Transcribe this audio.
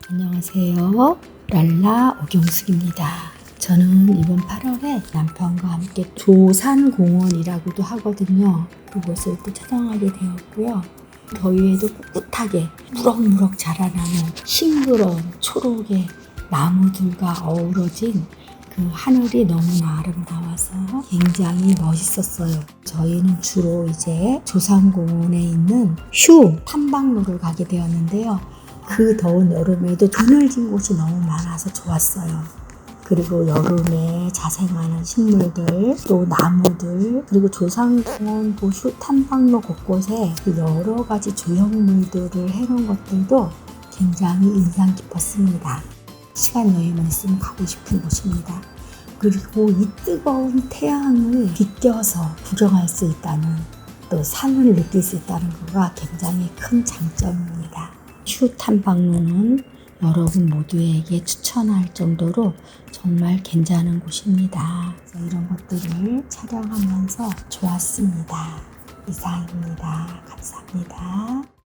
안녕하세요. 랄라 오경숙입니다. 저는 이번 8월에 남편과 함께 조산공원이라고도 하거든요. 그곳을 또 촬영하게 되었고요. 더위에도 꿋꿋하게 무럭무럭 자라나는 싱그러운 초록의 나무들과 어우러진 그 하늘이 너무나 아름다워서 굉장히 멋있었어요. 저희는 주로 이제 조산공원에 있는 휴 탐방로를 가게 되었는데요. 그 더운 여름에도 그늘진 곳이 너무 많아서 좋았어요. 그리고 여름에 자생하는 식물들, 또 나무들, 그리고 조상공원 도슈 탐방로 곳곳에 그 여러 가지 조형물들을 해놓은 것들도 굉장히 인상 깊었습니다. 시간 여유만 있으면 가고 싶은 곳입니다. 그리고 이 뜨거운 태양을 비껴서 구경할 수 있다는 또 산을 느낄 수 있다는 거가 굉장히 큰 장점입니다. 휴 탐방로는 여러분 모두에게 추천할 정도로 정말 괜찮은 곳입니다. 이런 것들을 촬영하면서 좋았습니다. 이상입니다. 감사합니다.